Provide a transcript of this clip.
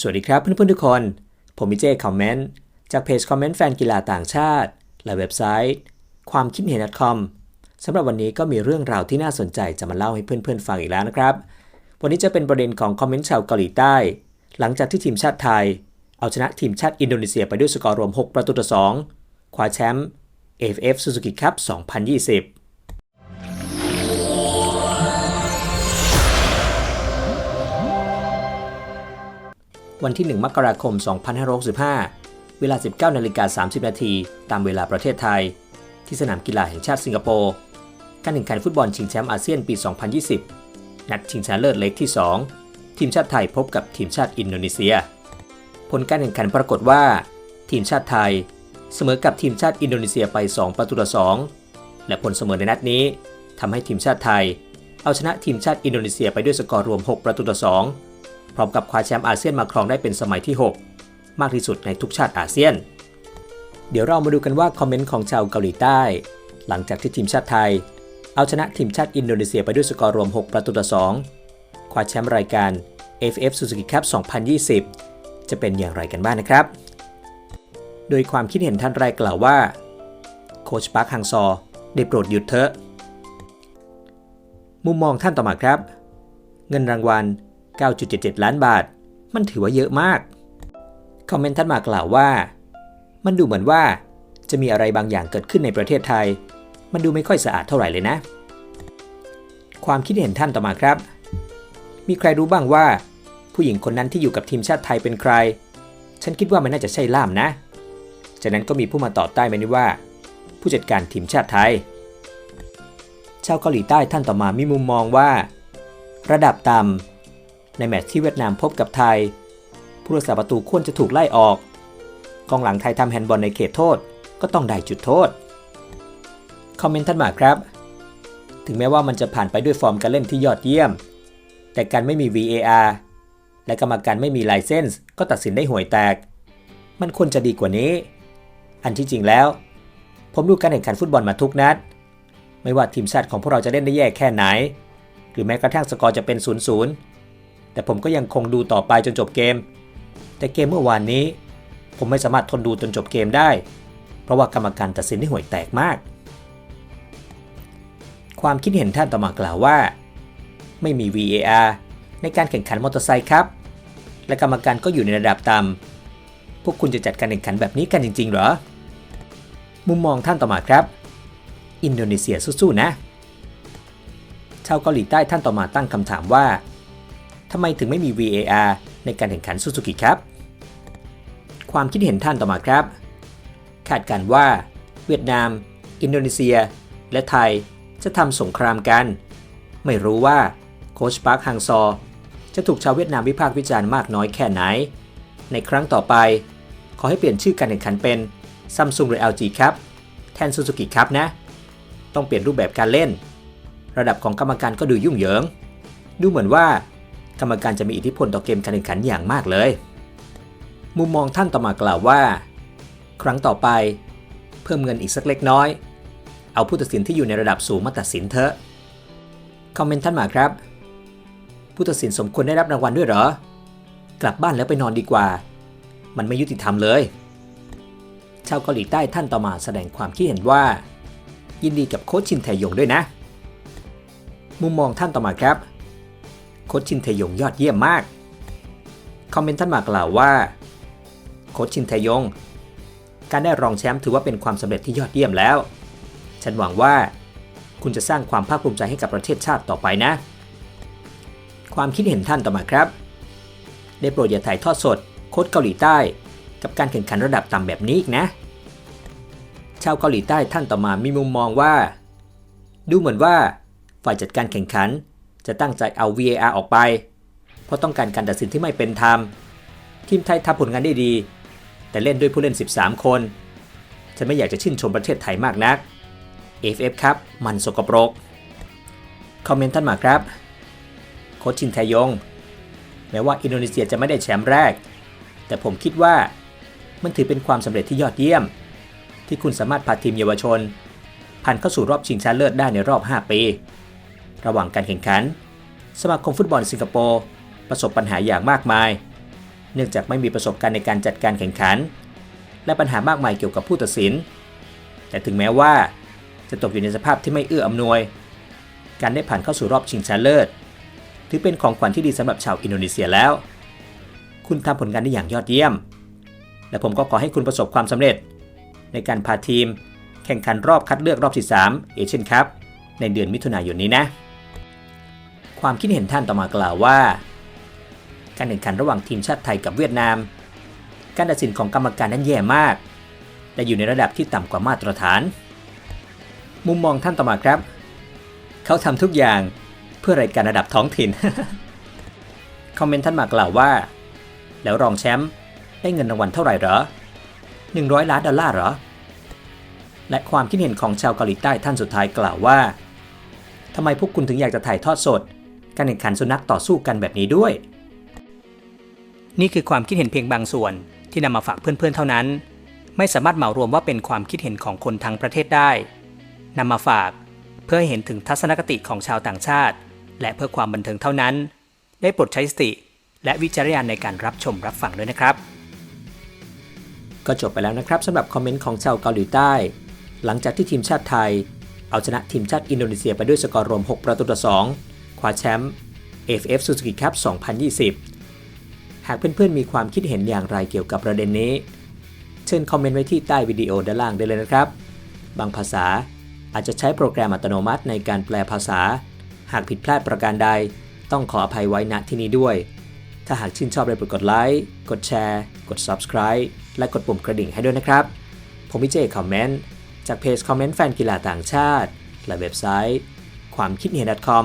สวัสดีครับเพื่อนๆทุกคน ผมมิเจคอมเมนต์จากเพจคอมเมนต์แฟนกีฬาต่างชาติ และเว็บไซต์ ความคิดเห็น .com สำหรับวันนี้ก็มีเรื่องราวที่น่าสนใจจะมาเล่าให้เพื่อนๆฟังอีกแล้วนะครับ วันนี้จะเป็นประเด็นของคอมเมนต์ชาวเกาหลีใต้ หลังจากที่ทีมชาติไทย เอาชนะทีมชาติอินโดนีเซียไปด้วยสกอร์รวม 6 ประตูต่อ 2 คว้าแชมป์ AFF Suzuki Cup 2020 วันที่ 1 มกราคม 2565 เวลา 19นาฬิกา30 นาทีตามเวลาประเทศไทย ที่สนามกีฬาแห่งชาติสิงคโปร์ การแข่งขันฟุตบอลชิงแชมป์อาเซียนปี 2020 นัดชิงชนะเลิศเล็กที่ 2 ทีมชาติไทยพบกับทีมชาติอินโดนีเซีย ผลการแข่งขันปรากฏว่า ทีมชาติไทย เสมอกับทีมชาติอินโดนีเซียไป 2 ประตูต่อ 2 และผลเสมอในนัดนี้ทำให้ทีมชาติไทย เอาชนะทีมชาติอินโดนีเซียไปด้วยสกอร์รวม 6 ประตูต่อ 2 พร้อมกับคว้าแชมป์อาเซียนมาครองได้เป็นสมัยที่ 6 มากที่สุดในทุกชาติอาเซียน เดี๋ยวเรามาดูกันว่าคอมเมนต์ของชาวเกาหลีใต้ หลังจากที่ทีมชาติไทย เอาชนะทีมชาติอินโดนีเซียไปด้วยสกอร์รวม 6 ประตูต่อ 2 คว้าแชมป์รายการ AFF Suzuki Cup 2020 จะเป็นอย่างไรกันบ้างนะครับ โดยความคิดเห็นท่านแรกกล่าวว่า โคชปาร์คฮังซอได้โปรดหยุดเถอะ มุมมองท่านต่อมาครับ เงินรางวัล 9.77 ล้านบาท มันถือว่าเยอะมาก คอมเมนต์ท่านมากล่าวว่า มันดูเหมือนว่าจะมีอะไรบางอย่างเกิดขึ้นในประเทศไทย มันดูไม่ค่อยสะอาดเท่าไหร่เลยนะ ความคิดเห็นท่านต่อมาครับ มีใครรู้บ้างว่า ผู้หญิงคนนั้นที่อยู่กับทีมชาติไทยเป็นใคร ฉันคิดว่ามันน่าจะใช่ล่ามนะ จากนั้นก็มีผู้มาต่อใต้มานี้ว่า ผู้จัดการทีมชาติไทย ชาวเกาหลีใต้ท่านต่อมามีมุมมองว่า ระดับต่ำ ในแมตช์ที่เวียดนามพบกับไทย ผู้รักษาประตูควรจะถูกไล่ออก กองหลังไทยทำแฮนด์บอลในเขตโทษก็ต้องได้จุดโทษ คอมเมนต์ท่านมาครับ ถึงแม้ว่ามันจะผ่านไปด้วยฟอร์มการเล่นที่ยอดเยี่ยม แต่การไม่มี VAR และกรรมการไม่มีไลเซนส์ก็ตัดสินได้ห่วยแตก มันควรจะดีกว่านี้ อันที่จริงแล้ว ผมดูการแข่งขันฟุตบอลมาทุกนัด ไม่ว่าทีมชาติของพวกเราจะเล่นได้แย่แค่ไหน หรือแม้กระทั่งสกอร์จะเป็น 0-0 แต่ผมก็ยังคงดูต่อไปจนจบเกม แต่เกมเมื่อวานนี้ ผมไม่สามารถทนดูจนจบเกมได้ เพราะว่ากรรมการตัดสินได้ห่วยแตกมาก ความคิดเห็นท่านต่อมากล่าวว่า ไม่มี VAR ในการแข่งขันมอเตอร์ไซค์ครับ และกรรมการก็อยู่ในระดับต่ำพวกคุณจะจัดการแข่งขันแบบนี้กันจริง ๆ เหรอ มุมมองท่านต่อมาครับ อินโดนีเซียสู้ๆนะชาวเกาหลีใต้ท่านต่อมาตั้งคำถามว่า ทำไมถึงไม่มี VAR ในการแข่งขันซูซูกิครับ ความคิดเห็นท่านต่อมาครับ คาดการว่า เวียดนาม อินโดนีเซีย และไทยจะทำสงครามกัน ไม่รู้ว่าโคชปาร์คฮังซอ จะถูกชาวเวียดนามวิพากษ์วิจารณ์มากน้อยแค่ไหน ในครั้งต่อไป ขอให้เปลี่ยนชื่อการแข่งขันเป็น Samsung หรือ LG ครับ แทน Suzuki ครับนะ ต้องเปลี่ยนรูปแบบการเล่น ระดับของกรรมการก็ดูยุ่งเหยิง ดูเหมือนว่า กรรมการจะมีอิทธิพลต่อเกมการแข่งขันอย่างมากเลย มุมมองท่านต่อมากล่าวว่า ครั้งต่อไปเพิ่มเงินอีกสักเล็กน้อย เอาผู้ตัดสินที่อยู่ในระดับสูงมาตัดสินเถอะคอมเมนต์ท่านมาครับ ผู้ตัดสินสมควรได้รับรางวัลด้วยเหรอ กลับบ้านแล้วไปนอนดีกว่า มันไม่ยุติธรรมเลย ชาวเกาหลีใต้ท่านต่อมาแสดงความคิดเห็นว่า ยินดีกับโค้ชชินแทยงด้วยนะ มุมมองท่านต่อมาครับ โค้ชชินแทยงยอดเยี่ยมมาก คอมเมนต์ท่านมากล่าวว่า โค้ชชินแทยง การได้รองแชมป์ถือว่าเป็นความสำเร็จที่ยอดเยี่ยมแล้ว ฉันหวังว่าคุณจะสร้างความภาคภูมิใจให้กับประเทศชาติต่อไปนะ ความคิดเห็นท่านต่อมาครับ ได้โปรดอย่าถ่ายทอดสด โค้ชเกาหลีใต้ กับการแข่งขันระดับต่ำแบบนี้อีกนะ ชาวเกาหลีใต้ท่านต่อมามีมุมมองว่า ดูเหมือนว่าฝ่ายจัดการแข่งขัน จะตั้งใจเอา VAR ออกไป เพราะต้องการการตัดสินที่ไม่เป็นธรรม ทีมไทยทำผลงานได้ดี แต่เล่นด้วยผู้เล่น 13 คน ฉันไม่อยากจะชื่นชมประเทศไทยมากนัก FF ครับ มันสกปรก คอมเมนต์ท่านมาครับ โค้ชชินแทยง แม้ว่าอินโดนีเซียจะไม่ได้แชมป์แรก แต่ผมคิดว่ามันถือเป็นความสำเร็จที่ยอดเยี่ยม ที่คุณสามารถพาทีมเยาวชนผ่านเข้าสู่รอบชิงชนะเลิศได้ในรอบ 5 ปี ระหว่างการแข่งขัน สมาคมฟุตบอลสิงคโปร์ประสบปัญหาอย่างมากมาย เนื่องจากไม่มีประสบการณ์ในการจัดการแข่งขัน และปัญหามากมายเกี่ยวกับผู้ตัดสิน แต่ถึงแม้ว่าจะตกอยู่ในสภาพที่ไม่เอื้ออำนวย การได้ผ่านเข้าสู่รอบชิงชนะเลิศ ถือเป็นของขวัญที่ดีสำหรับชาวอินโดนีเซียแล้ว คุณทำผลงานได้อย่างยอดเยี่ยม และผมก็ขอให้คุณประสบความสำเร็จ ในการพาทีม แข่งขันรอบคัดเลือกรอบที่3เอเชียนคัพในเดือนมิถุนายนนี้นะ ความคิดเห็นท่านต่อมากล่าวว่า การแข่งขันระหว่างทีมชาติไทยกับเวียดนาม การตัดสินของกรรมการนั้นแย่มาก และอยู่ในระดับที่ต่ำกว่ามาตรฐาน มุมมองท่านต่อมาครับ เขาทำทุกอย่างเพื่อรายการระดับท้องถิ่น คอมเมนต์ท่านมากล่าวว่า แล้วรองแชมป์ได้เงินรางวัลเท่าไหร่เหรอ 100 ล้านดอลลาร์เหรอ และความคิดเห็นของชาวเกาหลีใต้ท่านสุดท้ายกล่าวว่าทำไมพวกคุณถึงอยากจะถ่ายทอดสด การแข่งขันสุนัขต่อสู้กันแบบนี้ด้วย นี่คือความคิดเห็นเพียงบางส่วนที่นำมาฝากเพื่อนๆเท่านั้น ไม่สามารถเหมารวมว่าเป็นความคิดเห็นของคนทั้งประเทศได้นำมาฝากเพื่อให้เห็นถึงทัศนคติของชาวต่างชาติ และเพื่อความบันเทิงเท่านั้น ได้โปรดใช้สติ และวิจารณญาณในการรับชมรับฟังด้วยนะครับ ก็จบไปแล้วนะครับสำหรับคอมเมนต์ของชาวเกาหลีใต้ หลังจากที่ทีมชาติไทย เอาชนะทีมชาติอินโดนีเซียไปด้วยสกอร์รวม 6 ประตูต่อ 2 คว้าแชมป์ AFF Suzuki Cup 2020 หากเพื่อนๆมีความคิดเห็นอย่างไรเกี่ยวกับประเด็นนี้ เชิญคอมเมนต์ไว้ที่ใต้วิดีโอด้านล่างได้เลยนะครับ บางภาษาอาจจะใช้โปรแกรมอัตโนมัติในการแปลภาษา หากผิดพลาดประการใด ต้องขออภัยไว้ณที่นี้ด้วย ถ้าหากชื่นชอบได้โปรดกดไลค์กดแชร์ กด Subscribe และกดปุ่มกระดิ่งให้ด้วยนะครับ ผมวิเจคอมเมนต์จากเพจคอมเมนต์แฟนกีฬาต่างชาติ และเว็บไซต์ ความคิดเห็น .com